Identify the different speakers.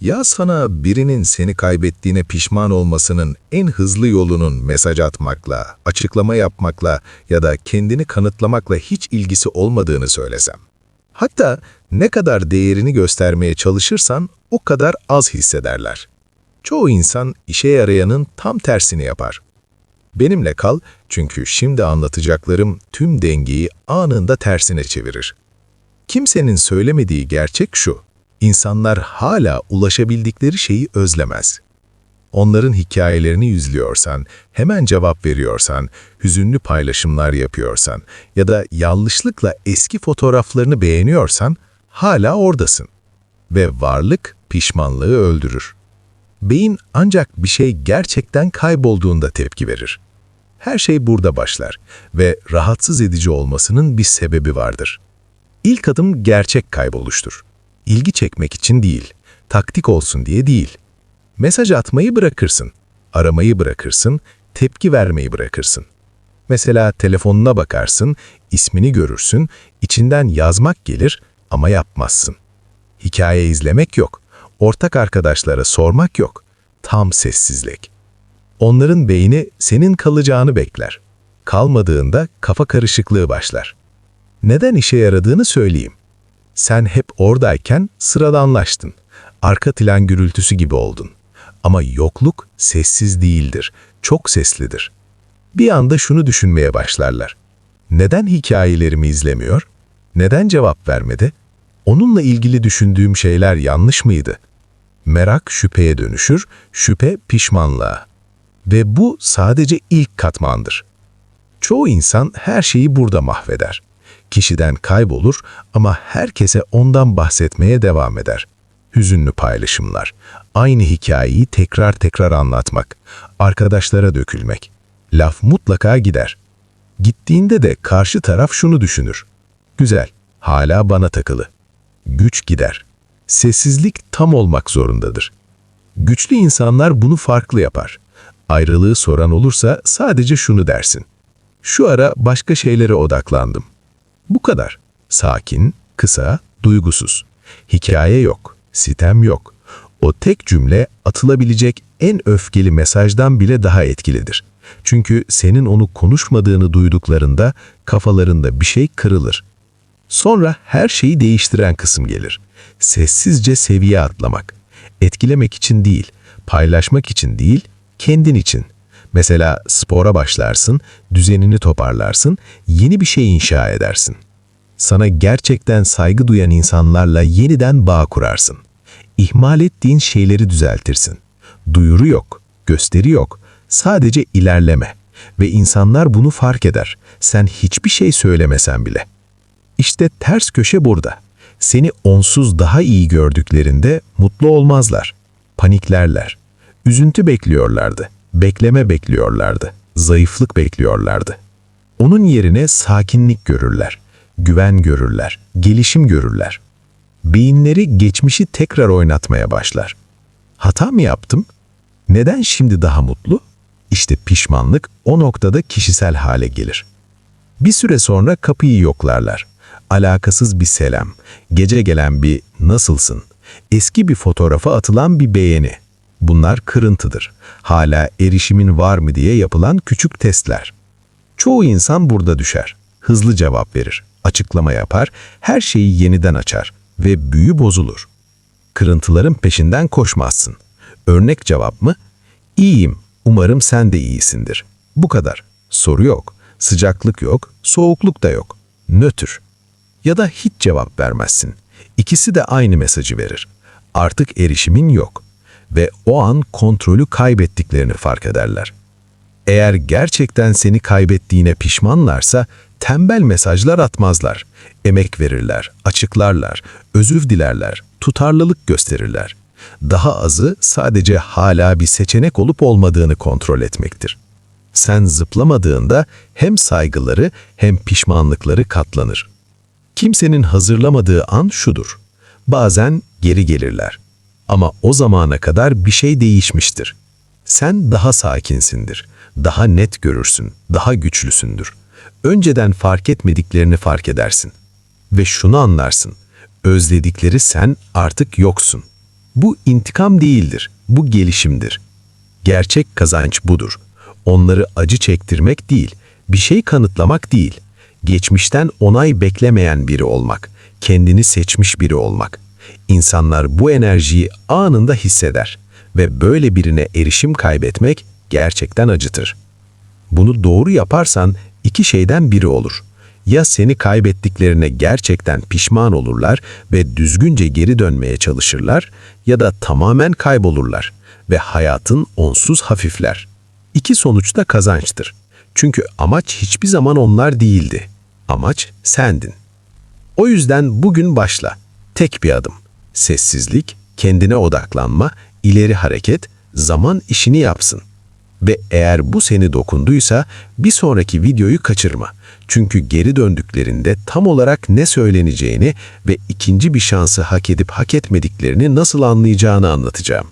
Speaker 1: Ya sana birinin seni kaybettiğine pişman olmasının en hızlı yolunun mesaj atmakla, açıklama yapmakla ya da kendini kanıtlamakla hiç ilgisi olmadığını söylesem. Hatta ne kadar değerini göstermeye çalışırsan o kadar az hissederler. Çoğu insan işe yarayanın tam tersini yapar. Benimle kal çünkü şimdi anlatacaklarım tüm dengeyi anında tersine çevirir. Kimsenin söylemediği gerçek şu, insanlar hala ulaşabildikleri şeyi özlemez. Onların hikayelerini yüzlüyorsan, hemen cevap veriyorsan, hüzünlü paylaşımlar yapıyorsan ya da yanlışlıkla eski fotoğraflarını beğeniyorsan, hala oradasın. Ve varlık pişmanlığı öldürür. Beyin ancak bir şey gerçekten kaybolduğunda tepki verir. Her şey burada başlar ve rahatsız edici olmasının bir sebebi vardır. İlk adım gerçek kayboluştur. İlgi çekmek için değil, taktik olsun diye değil. Mesaj atmayı bırakırsın, aramayı bırakırsın, tepki vermeyi bırakırsın. Mesela telefonuna bakarsın, ismini görürsün, içinden yazmak gelir ama yapmazsın. Hikaye izlemek yok, ortak arkadaşlara sormak yok, tam sessizlik. Onların beyni senin kalacağını bekler. Kalmadığında kafa karışıklığı başlar. Neden işe yaradığını söyleyeyim. Sen hep oradayken sıradanlaştın. Arka plan gürültüsü gibi oldun. Ama yokluk sessiz değildir, çok seslidir. Bir anda şunu düşünmeye başlarlar. Neden hikayelerimi izlemiyor? Neden cevap vermedi? Onunla ilgili düşündüğüm şeyler yanlış mıydı? Merak şüpheye dönüşür, şüphe pişmanlığa. Ve bu sadece ilk katmandır. Çoğu insan her şeyi burada mahveder. Kişiden kaybolur ama herkese ondan bahsetmeye devam eder. Hüzünlü paylaşımlar, aynı hikayeyi tekrar tekrar anlatmak, arkadaşlara dökülmek. Laf mutlaka gider. Gittiğinde de karşı taraf şunu düşünür. Güzel, hala bana takılı. Güç gider. Sessizlik tam olmak zorundadır. Güçlü insanlar bunu farklı yapar. Ayrılığı soran olursa sadece şunu dersin. Şu ara başka şeylere odaklandım. Bu kadar. Sakin, kısa, duygusuz. Hikaye yok, sitem yok. O tek cümle atılabilecek en öfkeli mesajdan bile daha etkilidir. Çünkü senin onu konuşmadığını duyduklarında kafalarında bir şey kırılır. Sonra her şeyi değiştiren kısım gelir. Sessizce seviye atlamak. Etkilemek için değil, paylaşmak için değil, kendin için. Mesela spora başlarsın, düzenini toparlarsın, yeni bir şey inşa edersin. Sana gerçekten saygı duyan insanlarla yeniden bağ kurarsın. İhmal ettiğin şeyleri düzeltirsin. Duyuru yok, gösteri yok, sadece ilerleme. Ve insanlar bunu fark eder, sen hiçbir şey söylemesen bile. İşte ters köşe burada. Seni onsuz daha iyi gördüklerinde mutlu olmazlar. Paniklerler. Üzüntü bekliyorlardı. Bekleme bekliyorlardı. Zayıflık bekliyorlardı. Onun yerine sakinlik görürler. Güven görürler. Gelişim görürler. Beyinleri geçmişi tekrar oynatmaya başlar. Hata mı yaptım? Neden şimdi daha mutlu? İşte pişmanlık o noktada kişisel hale gelir. Bir süre sonra kapıyı yoklarlar. Alakasız bir selam, gece gelen bir nasılsın, eski bir fotoğrafa atılan bir beğeni. Bunlar kırıntıdır. Hala erişimin var mı diye yapılan küçük testler. Çoğu insan burada düşer. Hızlı cevap verir, açıklama yapar, her şeyi yeniden açar ve büyü bozulur. Kırıntıların peşinden koşmazsın. Örnek cevap mı? İyiyim, umarım sen de iyisindir. Bu kadar. Soru yok, sıcaklık yok, soğukluk da yok. Nötr. Ya da hiç cevap vermezsin. İkisi de aynı mesajı verir. Artık erişimin yok ve o an kontrolü kaybettiklerini fark ederler. Eğer gerçekten seni kaybettiğine pişmanlarsa tembel mesajlar atmazlar. Emek verirler, açıklarlar, özür dilerler, tutarlılık gösterirler. Daha azı sadece hala bir seçenek olup olmadığını kontrol etmektir. Sen zıplamadığında hem saygıları hem pişmanlıkları katlanır. Kimsenin hazırlamadığı an şudur. Bazen geri gelirler. Ama o zamana kadar bir şey değişmiştir. Sen daha sakinsindir, daha net görürsün, daha güçlüsündür. Önceden fark etmediklerini fark edersin. Ve şunu anlarsın, özledikleri sen artık yoksun.
Speaker 2: Bu intikam değildir, bu gelişimdir. Gerçek kazanç budur. Onları acı çektirmek değil, bir şey kanıtlamak değil. Geçmişten onay beklemeyen biri olmak, kendini seçmiş biri olmak. İnsanlar bu enerjiyi anında hisseder ve böyle birine erişim kaybetmek gerçekten acıtır. Bunu doğru yaparsan iki şeyden biri olur. Ya seni kaybettiklerine gerçekten pişman olurlar ve düzgünce geri dönmeye çalışırlar ya da tamamen kaybolurlar ve hayatın onsuz hafifler. İki sonuç da kazançtır. Çünkü amaç hiçbir zaman onlar değildi. Amaç sendin. O yüzden bugün başla. Tek bir adım. Sessizlik, kendine odaklanma, ileri hareket, zaman işini yapsın. Ve eğer bu seni dokunduysa bir sonraki videoyu kaçırma. Çünkü geri döndüklerinde tam olarak ne söyleneceğini ve ikinci bir şansı hak edip hak etmediklerini nasıl anlayacağını anlatacağım.